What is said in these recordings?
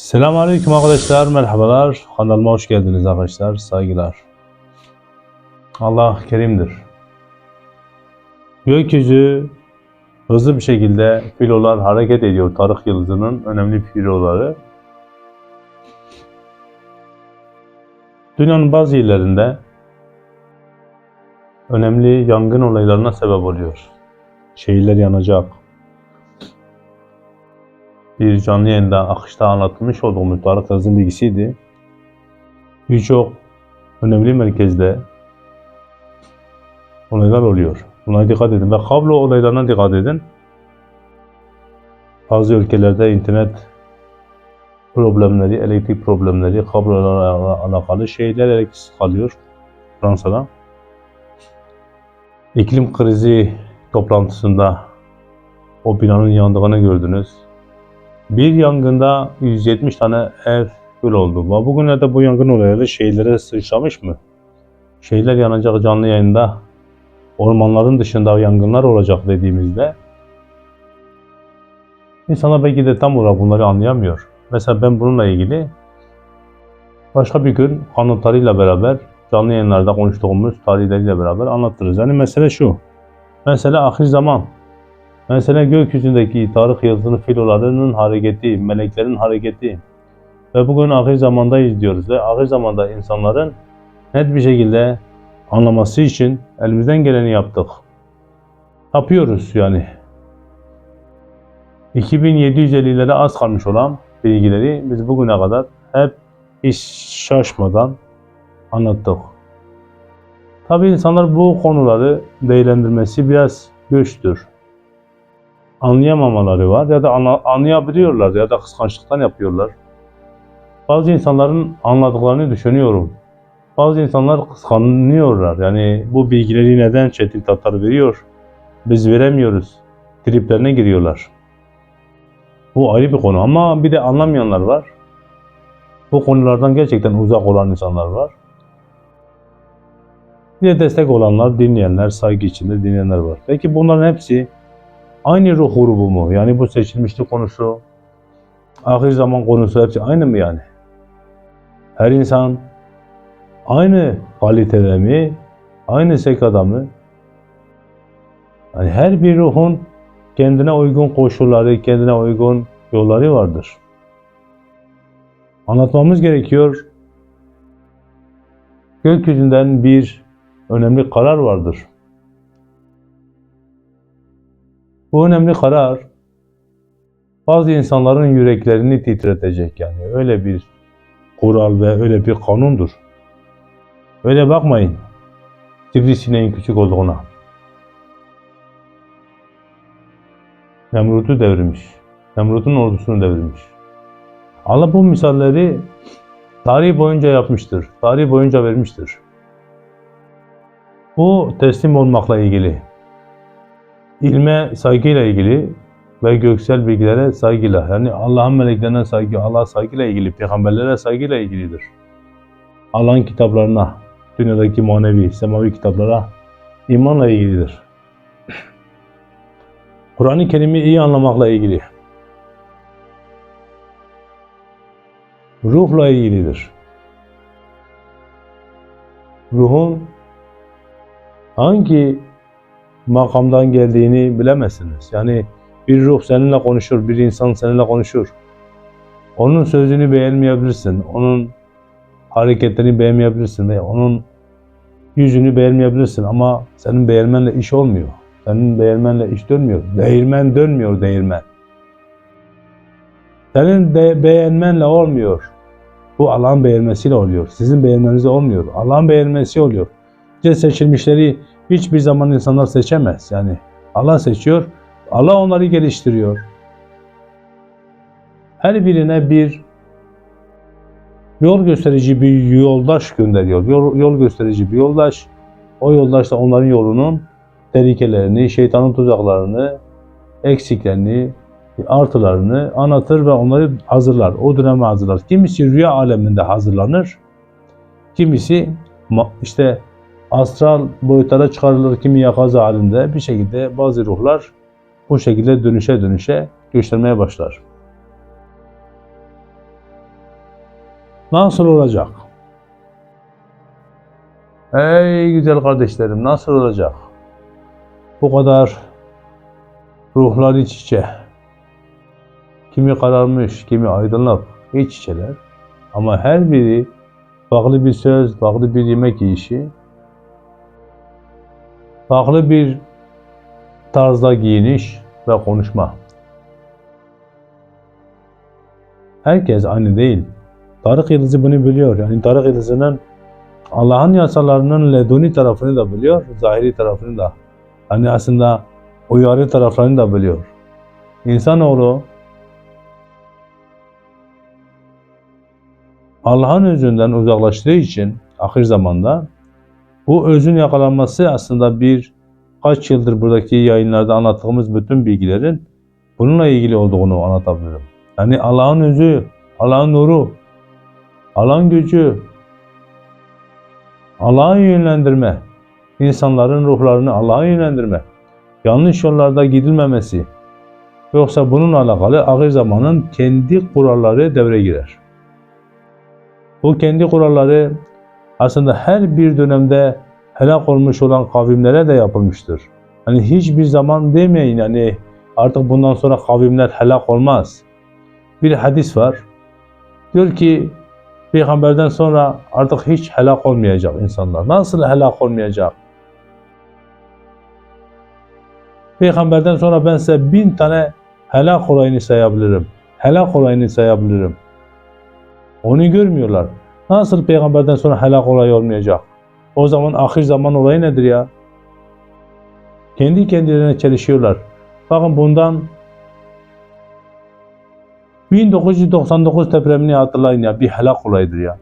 Selamünaleyküm arkadaşlar, merhabalar. Kanalıma hoş geldiniz arkadaşlar, saygılar. Allah kerimdir. Gökyüzü hızlı bir şekilde filolar hareket ediyor. Tarık Yıldızı'nın önemli filoları. Dünyanın bazı yerlerinde önemli yangın olaylarına sebep oluyor. Şehirler yanacak, bir canlı yayında akışta anlatılmış olduğumuz Tarık Yazın bilgisiydi. Birçok önemli merkezde olaylar oluyor. Buna dikkat edin ve kablo olaylarına dikkat edin. Bazı ülkelerde internet problemleri, elektrik problemleri, kablolarla alakalı şeyler elektriksiz kalıyor. Fransa'da. İklim krizi toplantısında o binanın yandığını gördünüz. Bir yangında 170 tane ev kül oldu. Bugünlerde bu yangın olayları şehirlere sıçramış mı? Şehirler yanacak canlı yayında ormanların dışında yangınlar olacak dediğimizde insanlar belki de tam olarak bunları anlayamıyor. Mesela ben bununla ilgili başka bir gün kanıtlarıyla beraber canlı yayınlarda konuştuğumuz tarihleriyle beraber anlatırız. Yani mesele şu. Mesela ahir zaman Mesela gökyüzündeki Tarık Yıldızı'nın filolarının hareketi, meleklerin hareketi ve bugün ahir zamandayız diyoruz ve ahir zamanda insanların net bir şekilde anlaması için elimizden geleni yaptık. Yapıyoruz yani. 2750'lere az kalmış olan bilgileri biz bugüne kadar hep hiç şaşmadan anlattık. Tabi insanlar bu konuları değerlendirmesi biraz güçtür anlayamamaları var ya da anla, anlayabiliyorlar ya da kıskançlıktan yapıyorlar. Bazı insanların anladıklarını düşünüyorum. Bazı insanlar kıskanıyorlar. Yani bu bilgileri neden Çetin Tatar veriyor? Biz veremiyoruz. Triplerine giriyorlar. Bu ayrı bir konu ama bir de anlamayanlar var. Bu konulardan gerçekten uzak olan insanlar var. Bir de destek olanlar, dinleyenler, saygı içinde dinleyenler var. Peki bunların hepsi Aynı ruh grubu mu? Yani bu seçilmişlik konusu, ahir zaman konusu hepsi aynı mı yani? Her insan aynı kalitede mi? Aynı sekada mı? Yani her bir ruhun kendine uygun koşulları, kendine uygun yolları vardır. Anlatmamız gerekiyor. Gökyüzünden bir önemli karar vardır. Bu önemli karar bazı insanların yüreklerini titretecek yani öyle bir kural ve öyle bir kanundur. Öyle bakmayın sivrisineğin küçük olduğuna. Nemrut'u devirmiş. Nemrut'un ordusunu devirmiş. Allah bu misalleri tarih boyunca yapmıştır. Tarih boyunca vermiştir. Bu teslim olmakla ilgili ilme saygıyla ilgili ve göksel bilgilere saygıyla yani Allah'ın meleklerine saygı, Allah'a saygıyla ilgili, peygamberlere saygıyla ilgilidir. Allah'ın kitaplarına, dünyadaki manevi, semavi kitaplara imanla ilgilidir. Kur'an-ı Kerim'i iyi anlamakla ilgili. Ruhla ilgilidir. Ruhun hangi makamdan geldiğini bilemezsiniz. Yani bir ruh seninle konuşur, bir insan seninle konuşur. Onun sözünü beğenmeyebilirsin, onun hareketlerini beğenmeyebilirsin veya onun yüzünü beğenmeyebilirsin ama senin beğenmenle iş olmuyor. Senin beğenmenle iş dönmüyor. Değirmen dönmüyor değirmen. Senin de beğenmenle olmuyor. Bu Allah'ın beğenmesiyle oluyor. Sizin beğenmenizle olmuyor. Allah'ın beğenmesi oluyor. İşte seçilmişleri hiçbir zaman insanlar seçemez. Yani Allah seçiyor, Allah onları geliştiriyor. Her birine bir yol gösterici bir yoldaş gönderiyor. Yol, yol gösterici bir yoldaş. O yoldaş da onların yolunun tehlikelerini, şeytanın tuzaklarını, eksiklerini, artılarını anlatır ve onları hazırlar. O döneme hazırlar. Kimisi rüya aleminde hazırlanır. Kimisi işte astral boyutlara çıkarılır kimi yakaz halinde bir şekilde bazı ruhlar bu şekilde dönüşe dönüşe göstermeye başlar. Nasıl olacak? Ey güzel kardeşlerim nasıl olacak? Bu kadar ruhlar iç içe. Kimi kararmış, kimi aydınlık, iç içeler. Ama her biri farklı bir söz, farklı bir yemek yiyişi, farklı bir tarzda giyiniş ve konuşma. Herkes aynı değil. Tarık Yıldızı bunu biliyor. Yani Tarık Yıldızı'nın Allah'ın yasalarının leduni tarafını da biliyor, zahiri tarafını da. Hani aslında uyarı taraflarını da biliyor. İnsanoğlu Allah'ın özünden uzaklaştığı için ahir zamanda bu özün yakalanması aslında bir kaç yıldır buradaki yayınlarda anlattığımız bütün bilgilerin bununla ilgili olduğunu anlatabilirim. Yani Allah'ın özü, Allah'ın nuru, Allah'ın gücü, Allah'a yönlendirme, insanların ruhlarını Allah'a yönlendirme, yanlış yollarda gidilmemesi, yoksa bununla alakalı ahir zamanın kendi kuralları devreye girer. Bu kendi kuralları aslında her bir dönemde helak olmuş olan kavimlere de yapılmıştır. Hani hiçbir zaman demeyin hani artık bundan sonra kavimler helak olmaz. Bir hadis var. Diyor ki peygamberden sonra artık hiç helak olmayacak insanlar. Nasıl helak olmayacak? Peygamberden sonra ben size bin tane helak olayını sayabilirim. Helak olayını sayabilirim. Onu görmüyorlar. Nasıl peygamberden sonra helak olayı olmayacak? O zaman ahir zaman olayı nedir ya? Kendi kendilerine çelişiyorlar. Bakın bundan 1999 depremini hatırlayın ya bir helak olayıdır ya.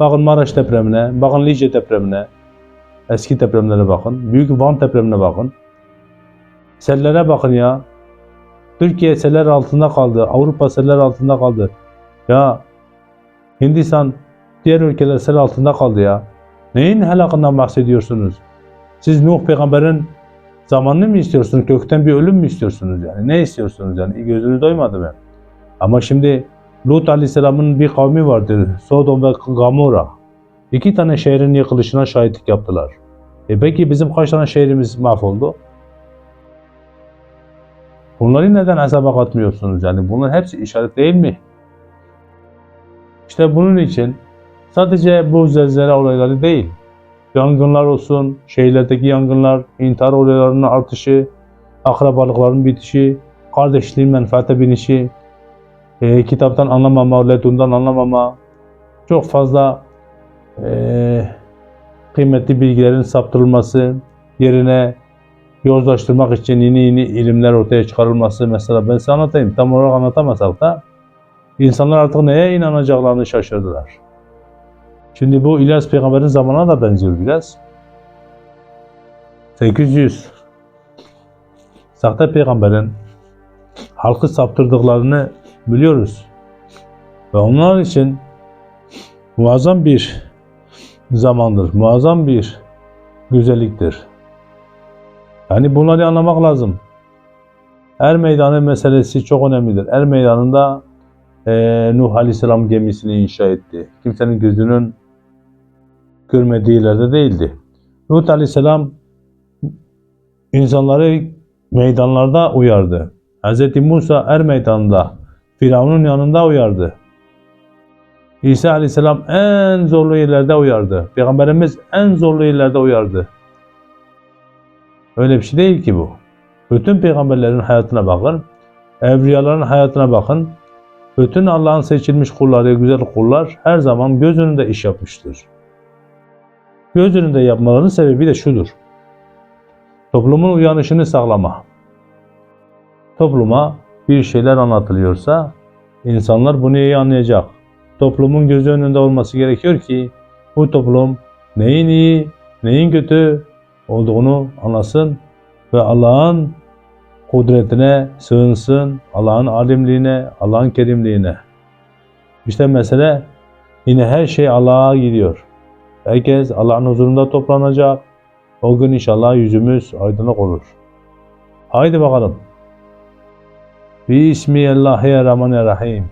Bakın Maraş depremine, bakın Lice depremine, eski depremlere bakın, Büyük Van depremine bakın. Sellere bakın ya. Türkiye seller altında kaldı, Avrupa seller altında kaldı. Ya Hindistan diğer ülkeler sel altında kaldı ya. Neyin helakından bahsediyorsunuz? Siz Nuh peygamberin zamanını mı istiyorsunuz? Kökten bir ölüm mü istiyorsunuz yani? Ne istiyorsunuz yani? Gözünü doymadı mı? Ama şimdi Lut aleyhisselamın bir kavmi vardır. Sodom ve Gomorra. İki tane şehrin yıkılışına şahitlik yaptılar. E peki bizim kaç tane şehrimiz mahvoldu? Bunları neden hesaba katmıyorsunuz? Yani bunların hepsi işaret değil mi? İşte bunun için sadece bu zelzele olayları değil, yangınlar olsun, şehirlerdeki yangınlar, intihar olaylarının artışı, akrabalıkların bitişi, kardeşliğin menfaate binişi, e, kitaptan anlamama, ledundan anlamama, çok fazla e, kıymetli bilgilerin saptırılması, yerine yozlaştırmak için yeni yeni ilimler ortaya çıkarılması mesela ben size anlatayım. Tam olarak anlatamasak da insanlar artık neye inanacaklarını şaşırdılar. Şimdi bu İlyas peygamberin zamanına da benziyor biraz. 800 sahte peygamberin halkı saptırdıklarını biliyoruz. Ve onlar için muazzam bir zamandır, muazzam bir güzelliktir. Yani bunları anlamak lazım. Er meydanı meselesi çok önemlidir. Er meydanında e, Nuh Aleyhisselam gemisini inşa etti. Kimsenin gözünün görmediği yerde değildi. Nuh Aleyhisselam insanları meydanlarda uyardı. Hz. Musa er meydanında Firavun'un yanında uyardı. İsa Aleyhisselam en zorlu yerlerde uyardı. Peygamberimiz en zorlu yerlerde uyardı. Öyle bir şey değil ki bu. Bütün peygamberlerin hayatına bakın. Evliyaların hayatına bakın. Bütün Allah'ın seçilmiş kulları, güzel kullar her zaman göz önünde iş yapmıştır. Göz önünde yapmalarının sebebi de şudur. Toplumun uyanışını sağlama. Topluma bir şeyler anlatılıyorsa insanlar bunu iyi anlayacak. Toplumun gözü önünde olması gerekiyor ki bu toplum neyin iyi, neyin kötü olduğunu anlasın ve Allah'ın kudretine sığınsın, Allah'ın alimliğine, Allah'ın kerimliğine. İşte mesele yine her şey Allah'a gidiyor. Herkes Allah'ın huzurunda toplanacak. O gün inşallah yüzümüz aydınlık olur. Haydi bakalım. Bismillahirrahmanirrahim.